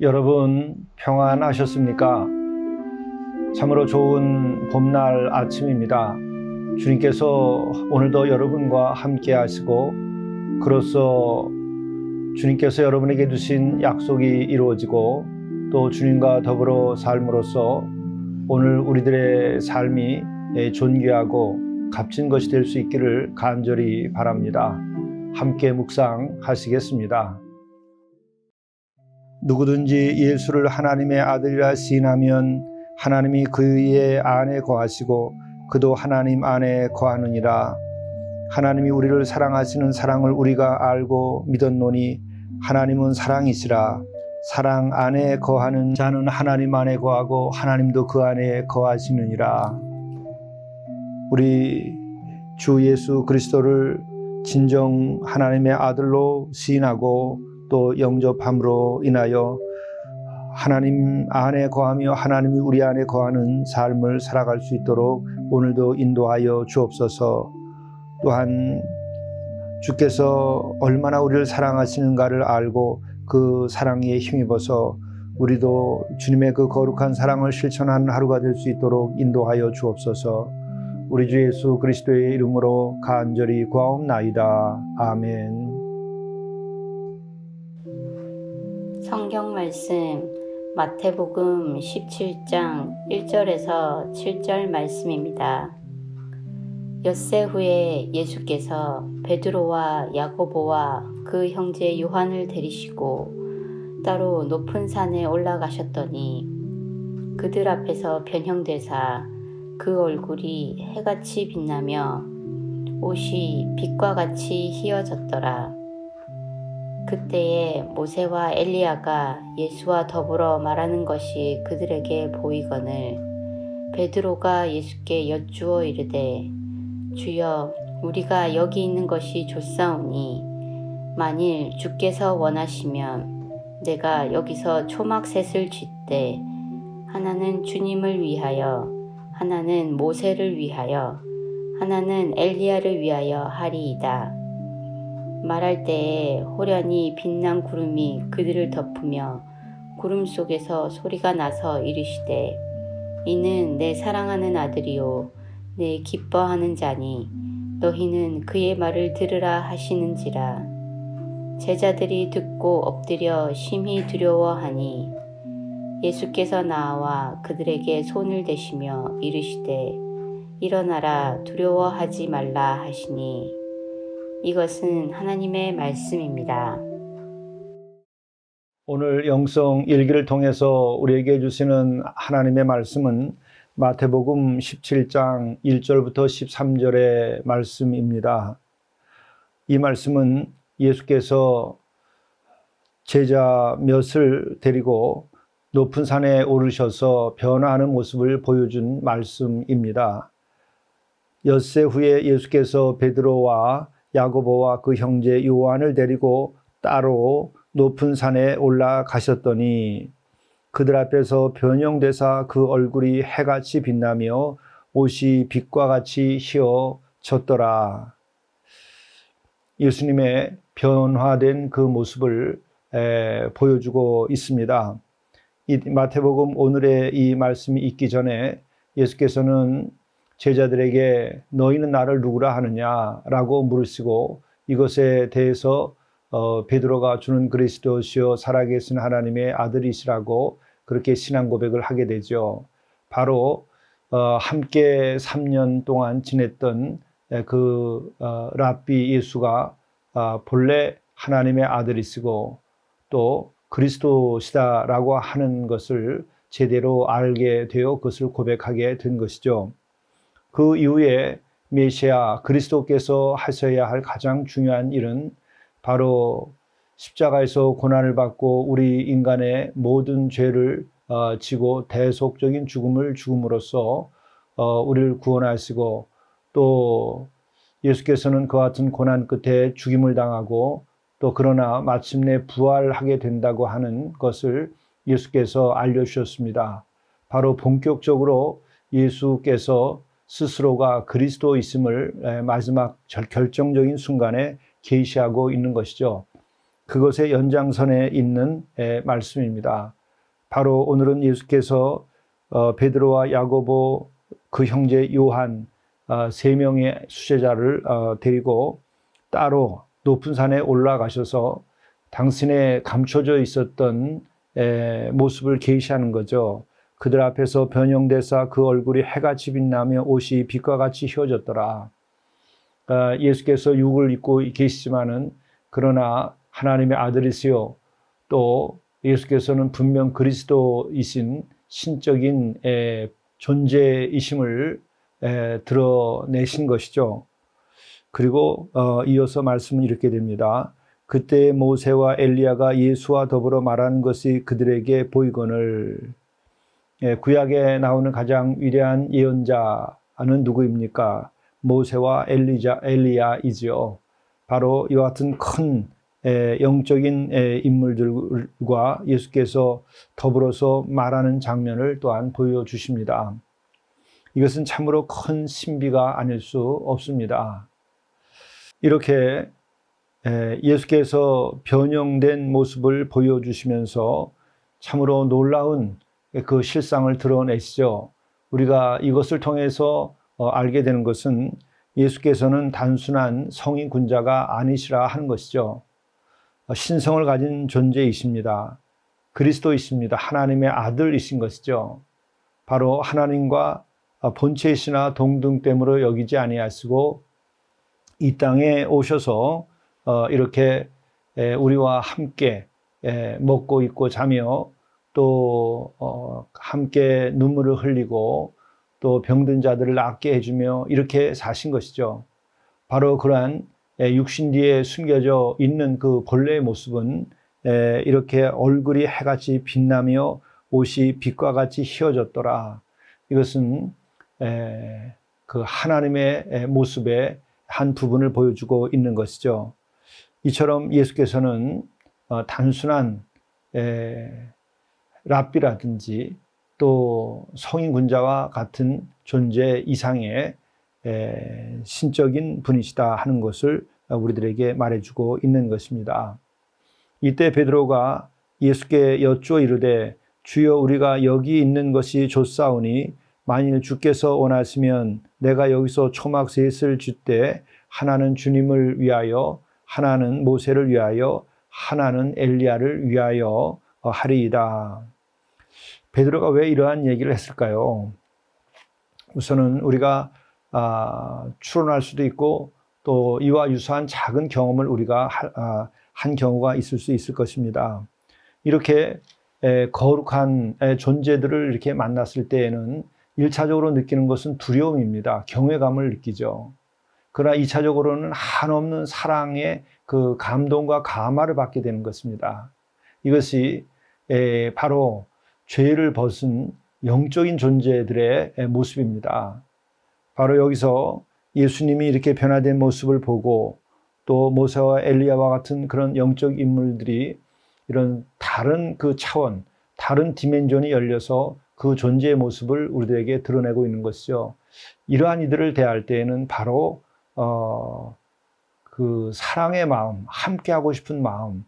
여러분 평안하셨습니까? 참으로 좋은 봄날 아침입니다. 주님께서 오늘도 여러분과 함께 하시고 그로써 주님께서 여러분에게 주신 약속이 이루어지고 또 주님과 더불어 삶으로써 오늘 우리들의 삶이 존귀하고 값진 것이 될 수 있기를 간절히 바랍니다. 함께 묵상하시겠습니다. 누구든지 예수를 하나님의 아들이라 시인하면 하나님이 그의 안에 거하시고 그도 하나님 안에 거하느니라. 하나님이 우리를 사랑하시는 사랑을 우리가 알고 믿었노니 하나님은 사랑이시라. 사랑 안에 거하는 자는 하나님 안에 거하고 하나님도 그 안에 거하시느니라. 우리 주 예수 그리스도를 진정 하나님의 아들로 시인하고 또 영접함으로 인하여 하나님 안에 거하며 하나님이 우리 안에 거하는 삶을 살아갈 수 있도록 오늘도 인도하여 주옵소서. 또한 주께서 얼마나 우리를 사랑하시는가를 알고 그 사랑에 힘입어서 우리도 주님의 그 거룩한 사랑을 실천하는 하루가 될 수 있도록 인도하여 주옵소서. 우리 주 예수 그리스도의 이름으로 간절히 구하옵나이다. 아멘. 성경 말씀 마태복음 17장 1절에서 7절 말씀입니다. 엿새 후에 예수께서 베드로와 야고보와 그 형제 요한을 데리시고 따로 높은 산에 올라가셨더니 그들 앞에서 변형되사 그 얼굴이 해같이 빛나며 옷이 빛과 같이 희어졌더라. 그때에 모세와 엘리야가 예수와 더불어 말하는 것이 그들에게 보이거늘 베드로가 예수께 여쭈어 이르되 주여 우리가 여기 있는 것이 좋사오니 만일 주께서 원하시면 내가 여기서 초막 셋을 쥐때 하나는 주님을 위하여 하나는 모세를 위하여 하나는 엘리야를 위하여 하리이다. 말할 때에 호련히 빛난 구름이 그들을 덮으며 구름 속에서 소리가 나서 이르시되 이는 내 사랑하는 아들이요 내 기뻐하는 자니 너희는 그의 말을 들으라 하시는지라. 제자들이 듣고 엎드려 심히 두려워하니 예수께서 나와 그들에게 손을 대시며 이르시되 일어나라 두려워하지 말라 하시니 이것은 하나님의 말씀입니다. 오늘 영성 일기를 통해서 우리에게 주시는 하나님의 말씀은 마태복음 17장 1절부터 13절의 말씀입니다. 이 말씀은 예수께서 제자 몇을 데리고 높은 산에 오르셔서 변화하는 모습을 보여준 말씀입니다. 엿새 후에 예수께서 베드로와 야고보와 그 형제 요한을 데리고 따로 높은 산에 올라가셨더니 그들 앞에서 변형되사 그 얼굴이 해같이 빛나며 옷이 빛과 같이 휘어졌더라. 예수님의 변화된 그 모습을 에, 보여주고 있습니다. 이 마태복음 오늘의 이 말씀이 있기 전에 예수께서는 제자들에게 너희는 나를 누구라 하느냐라고 물으시고 이것에 대해서 어, 베드로가 주는 그리스도시요 살아계신 하나님의 아들이시라고 그렇게 신앙 고백을 하게 되죠. 바로 어, 함께 3년 동안 지냈던 그 어, 랍비 예수가 어, 본래 하나님의 아들이시고 또 그리스도시다라고 하는 것을 제대로 알게 되어 그것을 고백하게 된 것이죠. 그 이후에 메시아 그리스도께서 하셔야 할 가장 중요한 일은 바로 십자가에서 고난을 받고 우리 인간의 모든 죄를 어, 지고 대속적인 죽음을 죽음으로써 어, 우리를 구원하시고 또 예수께서는 그와 같은 고난 끝에 죽임을 당하고 또 그러나 마침내 부활하게 된다고 하는 것을 예수께서 알려주셨습니다. 바로 본격적으로 예수께서 스스로가 그리스도 있음을 에, 마지막 절- 결정적인 순간에 계시하고 있는 것이죠. 그것의 연장선에 있는 에, 말씀입니다. 바로 오늘은 예수께서 어, 베드로와 야고보 그 형제 요한 어, 세 명의 수제자를 어, 데리고 따로 높은 산에 올라가셔서 당신의 감춰져 있었던 에, 모습을 계시하는 거죠. 그들 앞에서 변형되사 그 얼굴이 해같이 빛나며 옷이 빛과 같이 휘어졌더라. 아, 예수께서 육을 입고 계시지만은 그러나 하나님의 아들이시요 또 예수께서는 분명 그리스도이신 신적인 에, 존재이심을 에, 드러내신 것이죠. 그리고 어, 이어서 말씀은 이렇게 됩니다. 그때 모세와 엘리야가 예수와 더불어 말하는 것이 그들에게 보이거늘 예, 구약에 나오는 가장 위대한 예언자는 누구입니까? 모세와 엘리자 엘리야이지요. 바로 이와 같은 큰 에, 영적인 에, 인물들과 예수께서 더불어서 말하는 장면을 또한 보여주십니다. 이것은 참으로 큰 신비가 아닐 수 없습니다. 이렇게 에, 예수께서 변형된 모습을 보여주시면서 참으로 놀라운 그 실상을 드러내시죠. 우리가 이것을 통해서 어, 알게 되는 것은 예수께서는 단순한 성인 군자가 아니시라 하는 것이죠. 어, 신성을 가진 존재이십니다. 그리스도이십니다. 하나님의 아들이신 것이죠. 바로 하나님과 어, 본체이시나 동등됨으로 여기지 아니하시고 이 땅에 오셔서 어, 이렇게 에, 우리와 함께 에, 먹고 있고 자며 또 어, 함께 눈물을 흘리고 또 병든 자들을 낫게 해주며 이렇게 사신 것이죠. 바로 그러한 에, 육신 뒤에 숨겨져 있는 그 본래의 모습은 에, 이렇게 얼굴이 해같이 빛나며 옷이 빛과 같이 휘어졌더라. 이것은 에, 그 하나님의 에, 모습의 한 부분을 보여주고 있는 것이죠. 이처럼 예수께서는 어, 단순한 에, 랍비라든지 또 성인 군자와 같은 존재 이상의 에, 신적인 분이시다 하는 것을 우리들에게 말해주고 있는 것입니다. 이때 베드로가 예수께 여쭈어 이르되 주여 우리가 여기 있는 것이 좋사오니 만일 주께서 원하시면 내가 여기서 초막 셋을 쥐때 하나는 주님을 위하여 하나는 모세를 위하여 하나는 엘리야를 위하여 어, 하리이다. 베드로가 왜 이러한 얘기를 했을까요? 우선은 우리가 아, 추론할 수도 있고 또 이와 유사한 작은 경험을 우리가 하, 아, 한 경우가 있을 수 있을 것입니다. 이렇게 에, 거룩한 에, 존재들을 이렇게 만났을 때에는 일차적으로 느끼는 것은 두려움입니다. 경외감을 느끼죠. 그러나 이차적으로는 한없는 사랑의 그 감동과 감화를 받게 되는 것입니다. 이것이 에, 바로 죄를 벗은 영적인 존재들의 모습입니다. 바로 여기서 예수님이 이렇게 변화된 모습을 보고 또 모세와 엘리야와 같은 그런 영적 인물들이 이런 다른 그 차원, 다른 디멘전이 열려서 그 존재의 모습을 우리들에게 드러내고 있는 것이죠. 이러한 이들을 대할 때에는 바로 어, 그 사랑의 마음, 함께하고 싶은 마음,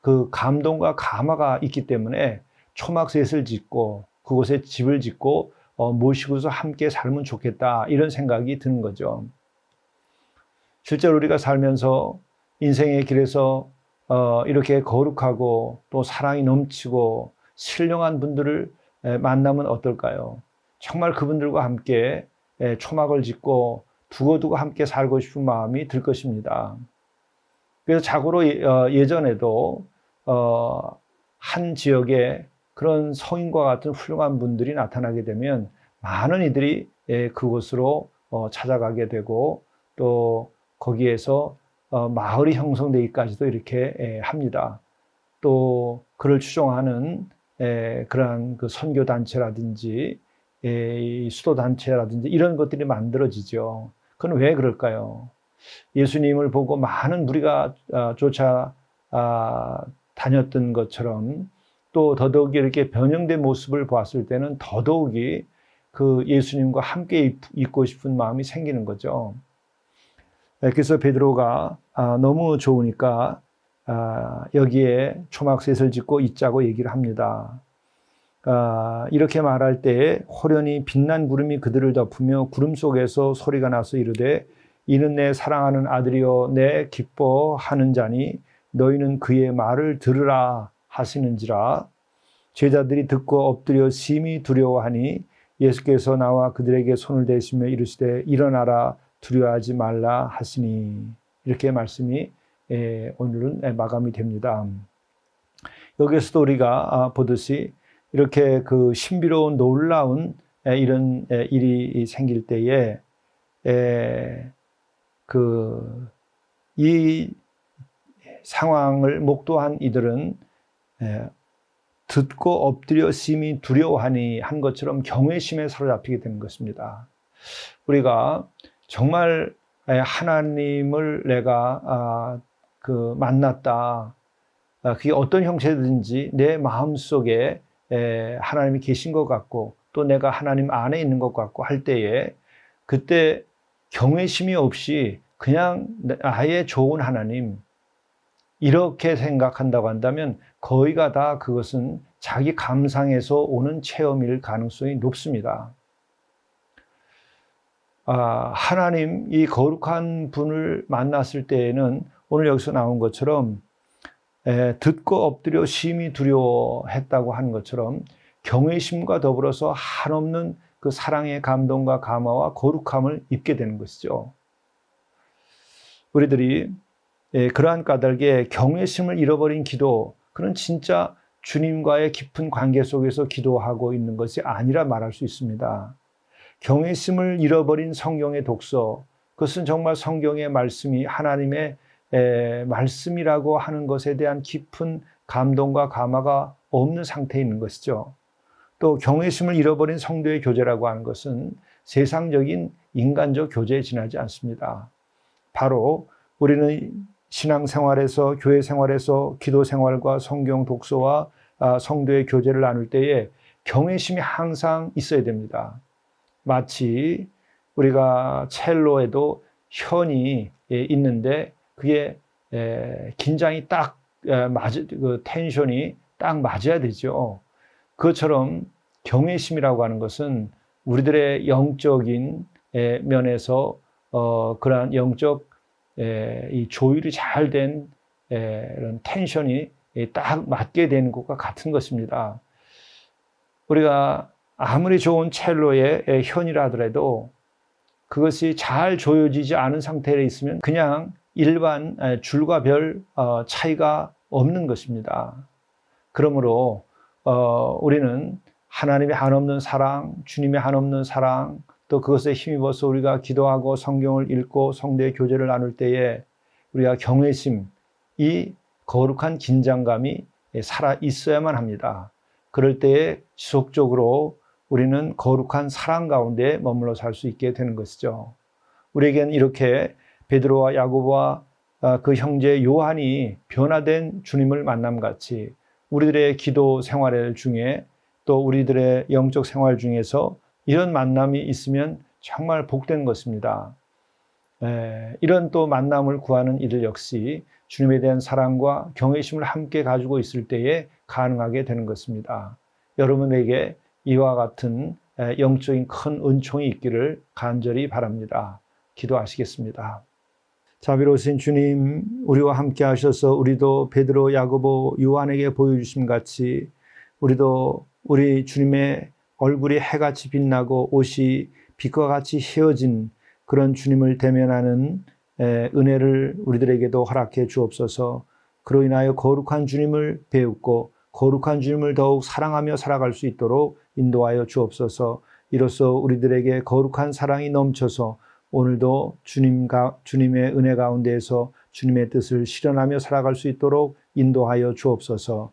그 감동과 감화가 있기 때문에 초막셋을 짓고 그곳에 집을 짓고 어, 모시고서 함께 살면 좋겠다 이런 생각이 드는 거죠. 실제로 우리가 살면서 인생의 길에서 어, 이렇게 거룩하고 또 사랑이 넘치고 신령한 분들을 에, 만나면 어떨까요? 정말 그분들과 함께 에, 초막을 짓고 두고두고 함께 살고 싶은 마음이 들 것입니다. 그래서 자고로 예, 어, 예전에도 어, 한 지역에 그런 성인과 같은 훌륭한 분들이 나타나게 되면 많은 이들이 예, 그곳으로 어, 찾아가게 되고 또 거기에서 어, 마을이 형성되기까지도 이렇게 에, 합니다. 또 그를 추종하는 에, 그러한 그 선교 단체라든지 수도 단체라든지 이런 것들이 만들어지죠. 그건 왜 그럴까요? 예수님을 보고 많은 무리가 아, 쫓아 아, 다녔던 것처럼 또 더더욱이 이렇게 변형된 모습을 보았을 때는 더더욱이 그 예수님과 함께 있- 있고 싶은 마음이 생기는 거죠. 네, 그래서 베드로가 아, 너무 좋으니까 아, 여기에 초막셋을 짓고 있자고 얘기를 합니다. 아, 이렇게 말할 때에 호련히 빛난 구름이 그들을 덮으며 구름 속에서 소리가 나서 이르되 이는 내 사랑하는 아들이요 내 기뻐하는 자니 너희는 그의 말을 들으라 하시는지라 제자들이 듣고 엎드려 심히 두려워하니 예수께서 나와 그들에게 손을 대시며 이르시되 일어나라 두려워하지 말라 하시니 이렇게 말씀이 에, 오늘은 에, 마감이 됩니다. 여기서도 우리가 아, 보듯이 이렇게 그 신비로운 놀라운 에, 이런 에, 일이 생길 때에 에, 그 이 상황을 목도한 이들은 에, 듣고 엎드려 심히 두려워하니 한 것처럼 경외심에 사로잡히게 되는 것입니다. 우리가 정말 에, 하나님을 내가 아, 그 만났다. 아, 그게 어떤 형태든지 내 마음 속에 에, 하나님이 계신 것 같고 또 내가 하나님 안에 있는 것 같고 할 때에 그때 경외심이 없이 그냥 아예 좋은 하나님 이렇게 생각한다고 한다면 거의가 다 그것은 자기 감상에서 오는 체험일 가능성이 높습니다. 아, 하나님 이 거룩한 분을 만났을 때에는 오늘 여기서 나온 것처럼 에, 듣고 엎드려 심히 두려워했다고 한 것처럼 경외심과 더불어서 한없는 그 사랑의 감동과 감화와 거룩함을 입게 되는 것이죠. 우리들이 예, 그러한 까닭에 경외심을 잃어버린 기도, 그는 진짜 주님과의 깊은 관계 속에서 기도하고 있는 것이 아니라 말할 수 있습니다. 경외심을 잃어버린 성경의 독서, 그것은 정말 성경의 말씀이 하나님의 에, 말씀이라고 하는 것에 대한 깊은 감동과 감화가 없는 상태에 있는 것이죠. 또 경외심을 잃어버린 성도의 교제라고 하는 것은 세상적인 인간적 교제에 지나지 않습니다. 바로 우리는 신앙생활에서 교회 생활에서 기도 생활과 성경 독서와 아, 성도의 교제를 나눌 때에 경외심이 항상 있어야 됩니다. 마치 우리가 첼로에도 현이 예, 있는데 그게 에, 긴장이 딱 에, 맞, 그 텐션이 딱 맞아야 되죠. 그것처럼 경외심이라고 하는 것은 우리들의 영적인 에, 면에서 어, 그러한 영적 에, 이 조율이 잘 된 이런 텐션이 에, 딱 맞게 되는 것과 같은 것입니다. 우리가 아무리 좋은 첼로의 에, 현이라 하더라도 그것이 잘 조여지지 않은 상태에 있으면 그냥 일반 에, 줄과 별 어, 차이가 없는 것입니다. 그러므로 어, 우리는 하나님의 한없는 사랑, 주님의 한없는 사랑, 또 그것에 힘입어서 우리가 기도하고 성경을 읽고 성대의 교제를 나눌 때에 우리가 경외심, 이 거룩한 긴장감이 살아 있어야만 합니다. 그럴 때에 지속적으로 우리는 거룩한 사랑 가운데 머물러 살 수 있게 되는 것이죠. 우리에겐 이렇게 베드로와 야고보와 아, 그 형제 요한이 변화된 주님을 만남 같이 우리들의 기도 생활 중에 또 우리들의 영적 생활 중에서 이런 만남이 있으면 정말 복된 것입니다. 에, 이런 또 만남을 구하는 이들 역시 주님에 대한 사랑과 경외심을 함께 가지고 있을 때에 가능하게 되는 것입니다. 여러분에게 이와 같은 에, 영적인 큰 은총이 있기를 간절히 바랍니다. 기도하시겠습니다. 자비로우신 주님, 우리와 함께 하셔서 우리도 베드로, 야고보, 요한에게 보여주심 같이 우리도 우리 주님의 얼굴이 해같이 빛나고 옷이 빛과 같이 휘어진 그런 주님을 대면하는 은혜를 우리들에게도 허락해 주옵소서. 그로 인하여 거룩한 주님을 배우고 거룩한 주님을 더욱 사랑하며 살아갈 수 있도록 인도하여 주옵소서. 이로써 우리들에게 거룩한 사랑이 넘쳐서 오늘도 주님과 주님의 은혜 가운데에서 주님의 뜻을 실현하며 살아갈 수 있도록 인도하여 주옵소서.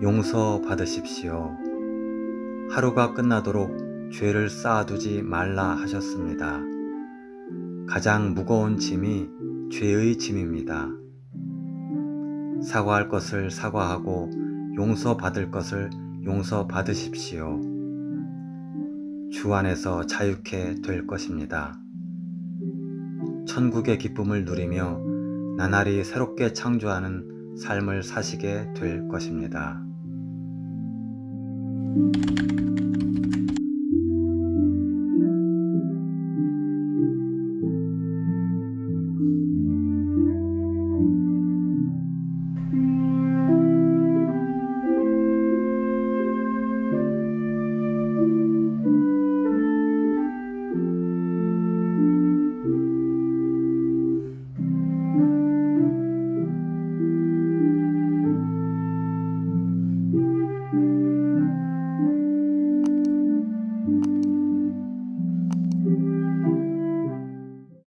용서 받으십시오. 하루가 끝나도록 죄를 쌓아두지 말라 하셨습니다. 가장 무거운 짐이 죄의 짐입니다. 사과할 것을 사과하고 용서받을 것을 용서받으십시오. 주 안에서 자유케 될 것입니다. 천국의 기쁨을 누리며 나날이 새롭게 창조하는 삶을 사시게 될 것입니다. Thank you.